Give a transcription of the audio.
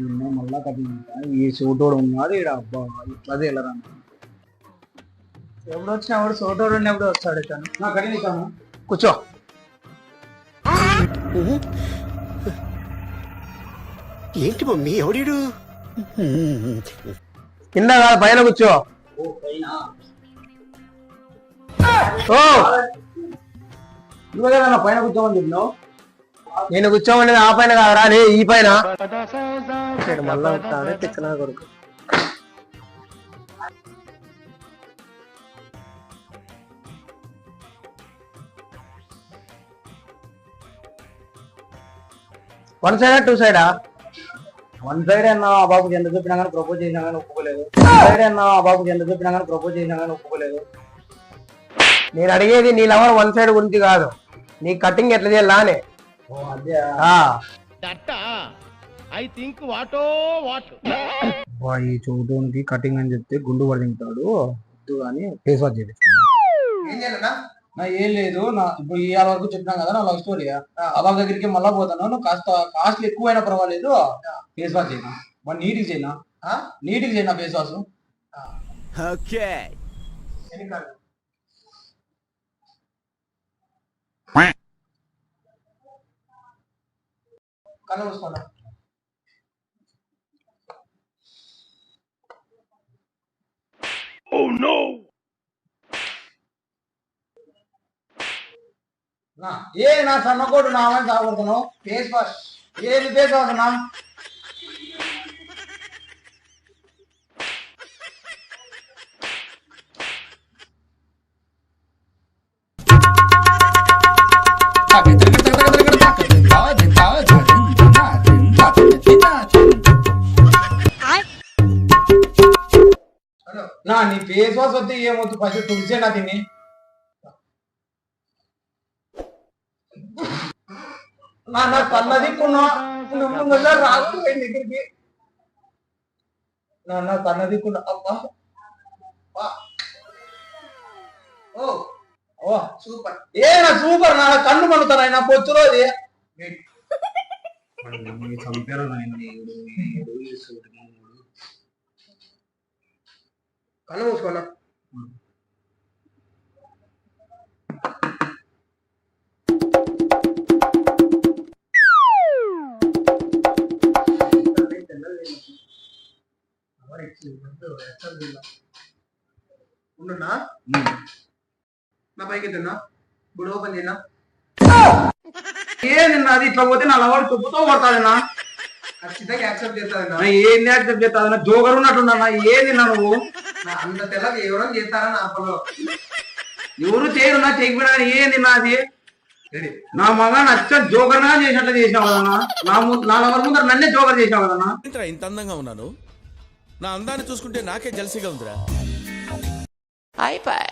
నిన్న మళ్ళా కట్టింది ఈ సూటోడు ఉన్నాడు ఈడ అబ్బా ఇట్లా వెళ్ళరా ఎప్పుడు వచ్చినా వాడు సోటోడు ఉన్నప్పుడు వస్తాడు ఇతను. నా కట్టినిస్తాను కూర్చో. ఏంటి మమ్మీ ఎవడీడు? కింద కాదు పైన కూర్చో. ఓ నువ్వే కదా నా పైన కూర్చోమని చెప్పినావు? నేను కూర్చోమనేది ఆ పైన కాదురా నీ ఈ పైన. ఇక్కడ మళ్ళా వస్తాడే తిక్కనా కొడుకు. వన్ సైడా టూ సైడా వన్ సైడ్ అన్న ఆ బాబుకి ఎంత చెప్పినా కానీ ప్రపోజ్ చేసినా కానీ ఒప్పుకోలేదు. సైడ్ అన్న ఆ బాబుకి ఎంత చెప్పినా కానీ ప్రపోజ్ చేసినా కానీ ఒప్పుకోలేదు. నేను అడిగేది నీ లవర్ వన్ సైడ్ గురించి కాదు. నీ కటింగ్ ఎట్లా చేయాలా అని అదే. ఐ థింక్ వాటో వాట్. అబ్బా, ఈ చోటునికి కటింగ్ అని చెప్తే గుండు పడుతుంటాడు వద్దు కానీ ఫేస్ వాష్ చేయండి నా ఏం లేదు నా ఇప్పుడు ఇవాళ వరకు చెప్పినా కదా నా లవ్ స్టోరీ. ఆ. బాబు దగ్గరికి మళ్ళా పోతాను. నువ్వు కాస్త కాస్ట్ ఎక్కువైనా పర్వాలేదు. ఫేస్ వాష్ చేయనా మరి నీట్గా చేయనా నీట్గా చేయనా ఫేస్ వాష్. ఓకే. కళ్ళు మూసుకోండి. నా ఏ నా సన్నకోడు నా అని సాగుతున్నావు ఫేస్ వాష్. ఏది ఫేస్ వాష్ నా? నా నీ ఫేస్ వాష్ వద్దు ఏమొద్దు? ఫస్ట్ తుడిచే నా తిని నా నా కన్నది కొన్నా నువ్వు మళ్ళా రాదు దగ్గరికి నా నా కన్నది కొన్నా అబ్బా. ఓ ఓ సూపర్. ఏ నా సూపర్ నా కన్ను పండుతాను ఆయన పొచ్చులో అది. చంపారు కన్ను మూసుకున్నా ఉండున్నా నా పైకి తిన్నా ఇప్పుడు ఓపెన్ చేయనా? ఏ నిన్న అది ఇట్లా పోతే నా లవాడు తుప్పుతో కొడతాదన్నా ఖచ్చితంగా యాక్సెప్ట్ చేస్తాదన్నా ఏంది యాక్సెప్ట్ చేస్తాదన్నా జోగర్ ఉన్నట్టున్నా ఏది నిన్న నువ్వు? అంత తెల్ల ఎవరో చేస్తారా నా పనులు ఎవరు చేయరు నా చేయకపోయినా ఏంది నాది? నా మగ నచ్చ జోగర్గా చేసినట్లు చేసినావు కదన్నా నా నా ముందర నన్నే జోగర్ చేసినావు కదన్నా ఇంత అందంగా ఉన్నాను? నా అందాన్ని చూసుకుంటే నాకే జలసిగా ఉందిరా. అయిపోయి